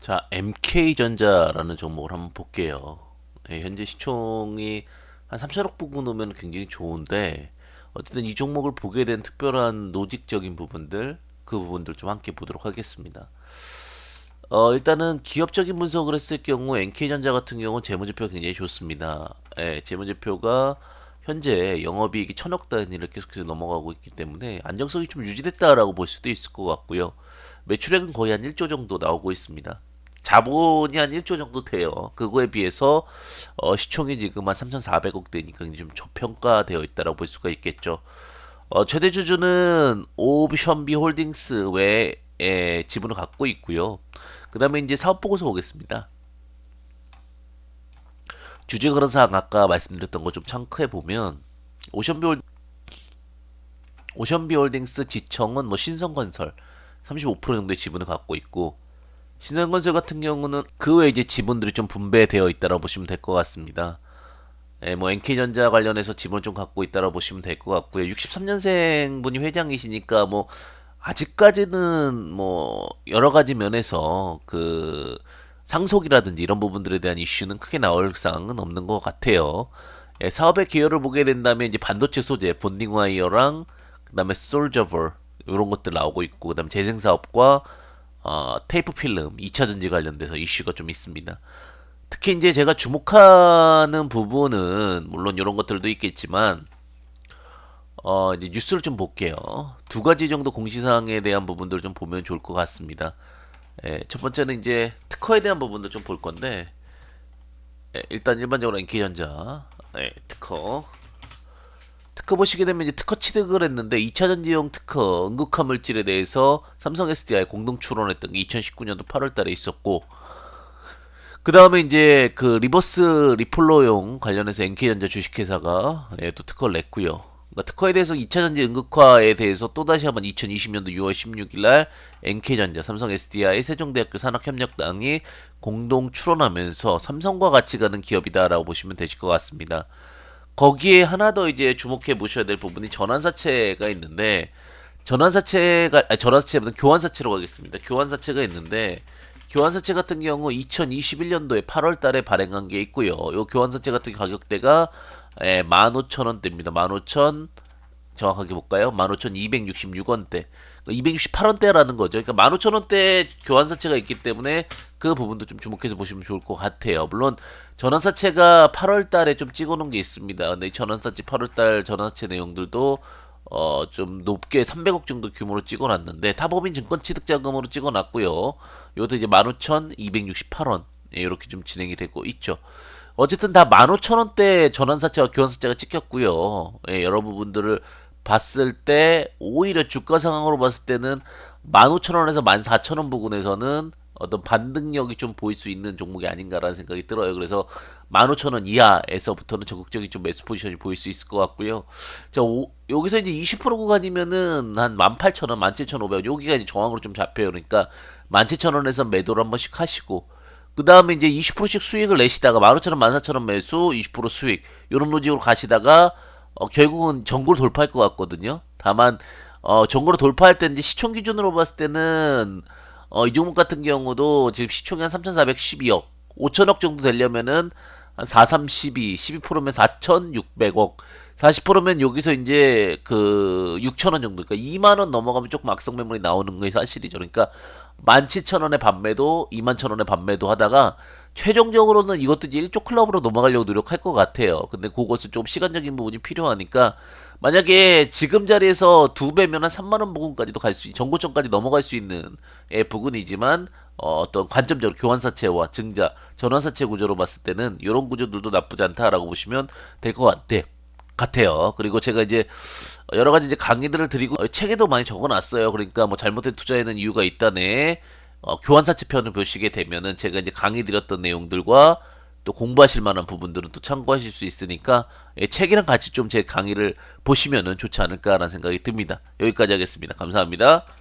자, MK전자라는 종목을 한번 볼게요. 예, 현재 시총이 한 3천억 부분 오면 굉장히 좋은데, 어쨌든 이 종목을 보게 된 특별한 노직적인 부분들, 그 부분들 좀 함께 보도록 하겠습니다. 어, 일단은 기업적인 분석을 했을 경우 NK전자 같은 경우는 재무제표가 굉장히 좋습니다. 예, 재무제표가 현재 영업이익이 천억 단위를 계속해서 넘어가고 있기 때문에 안정성이 좀 유지됐다라고 볼 수도 있을 것 같고요. 매출액은 거의 한 1조 정도 나오고 있습니다. 자본이 한 1조 정도 돼요. 그거에 비해서 어, 시총이 지금 한 3,400억 대니까 좀 저평가되어 있다라고 볼 수가 있겠죠. 어, 최대 주주는 오션비 홀딩스 외에 지분을 갖고 있고요. 그 다음에 이제 사업 보고서 보겠습니다. 주주 거래사항 아까 말씀드렸던 거 좀 참고해 보면 오션비 홀 오션비 홀딩스 지청은 뭐 신성건설 35% 정도의 지분을 갖고 있고 신성건설 같은 경우는 그 외에 이제 지분들이 좀 분배되어 있다고 보시면 될 것 같습니다. 예, 뭐 NK전자 관련해서 지분을 좀 갖고 있다고 보시면 될 것 같고요. 63년생 분이 회장이시니까 뭐 아직까지는 뭐 여러 가지 면에서 그 상속이라든지 이런 부분들에 대한 이슈는 크게 나올 사항은 없는 것 같아요. 예, 사업의 기여를 보게 된다면 이제 반도체 소재, 본딩 와이어랑 그다음에 솔저버 이런 것들 나오고 있고 그다음에 재생 사업과 어, 테이프 필름 2차 전지 관련돼서 이슈가 좀 있습니다. 특히 이제 제가 주목하는 부분은 물론 이런 것들도 있겠지만 어, 이제 뉴스를 좀 볼게요. 두 가지 정도 공시사항에 대한 부분들을 좀 보면 좋을 것 같습니다. 예, 첫 번째는 이제 특허에 대한 부분도 좀 볼 건데 예, 일단 일반적으로 NK전자 예, 특허 특허 보시게 되면 이제 특허 취득을 했는데 2차 전지용 특허 응급화 물질에 대해서 삼성 SDI 공동 출원했던 게 2019년도 8월 달에 있었고 그 다음에 이제 그 리버스 리폴러용 관련해서 NK전자 주식회사가 예, 또 특허를 냈고요. 그러니까 특허에 대해서 2차 전지 응급화에 대해서 또 다시 한번 2020년도 6월 16일 날 NK전자, 삼성 SDI, 세종대학교 산학협력당이 공동 출원하면서 삼성과 같이 가는 기업이다라고 보시면 되실 것 같습니다. 거기에 하나 더 이제 주목해 보셔야 될 부분이 전환사채가 있는데 전환사채가 아니 전환사채보다 교환사채로 가겠습니다. 교환사채가 있는데 교환사채 같은 경우 2021년도에 8월 달에 발행한 게 있고요. 요 교환사채 같은 가격대가 예, 15,000원대입니다. 15,000 정확하게 볼까요? 15,266원대. 268원대라는 거죠. 그러니까 15,000원대 교환사채가 있기 때문에 그 부분도 좀 주목해서 보시면 좋을 것 같아요. 물론 전환사채가 8월 달에 좀 찍어 놓은 게 있습니다. 근데 이 전환사채 8월 달 전환사채 내용들도 어, 좀 높게 300억 정도 규모로 찍어놨는데 타법인 증권 취득 자금으로 찍어놨고요. 이것도 이제 15,268원 예, 이렇게 좀 진행이 되고 있죠. 어쨌든 다 15,000원대 전환사채와 교환사채가 찍혔고요. 예, 여러 부분들을 봤을 때 오히려 주가 상황으로 봤을 때는 15,000원에서 14,000원 부근에서는 어떤 반등력이 좀 보일 수 있는 종목이 아닌가라는 생각이 들어요. 그래서 15,000원 이하에서부터는 적극적인 좀 매수 포지션이 보일 수 있을 것 같고요. 자, 오, 여기서 이제 20% 구간이면은 한 18,000원, 17,500원 여기가 이제 정황으로 좀 잡혀요. 그러니까 17,000원에서 매도를 한 번씩 하시고 그 다음에 이제 20%씩 수익을 내시다가 15,000원, 14,000원 매수, 20% 수익 이런 로직으로 가시다가 어, 결국은 전고를 돌파할 것 같거든요. 다만 어, 전고를 돌파할 때 이제 시총 기준으로 봤을 때는 어, 이 종목 같은 경우도 지금 시총이 한 3,412억, 5천억 정도 되려면은 한 4, 3, 12, 12%면 4,600억, 40%면 여기서 이제 그 6,000원 정도, 그러니까 2만 원 넘어가면 조금 악성 매물이 나오는 게 사실이죠. 그러니까 17,000원에 반매도, 21,000원에 반매도 하다가 최종적으로는 이것도 이제 일조 클럽으로 넘어가려고 노력할 것 같아요. 근데 그것은 좀 시간적인 부분이 필요하니까 만약에 지금 자리에서 두 배면 한 3만 원 부근까지도 갈 수, 있- 정고점까지 넘어갈 수 있는 예, 부분이지만 어, 어떤 관점적으로 교환사채와 증자, 전환사채 구조로 봤을 때는 이런 구조들도 나쁘지 않다라고 보시면 될 것 같아. 같아요. 그리고 제가 이제 여러 가지 이제 강의들을 드리고 어, 책에도 많이 적어놨어요. 그러니까 뭐 잘못된 투자에는 이유가 있다네. 어, 교환사채 편을 보시게 되면은 제가 이제 강의 드렸던 내용들과 또 공부하실 만한 부분들은 또 참고하실 수 있으니까 예, 책이랑 같이 좀 제 강의를 보시면은 좋지 않을까라는 생각이 듭니다. 여기까지 하겠습니다. 감사합니다.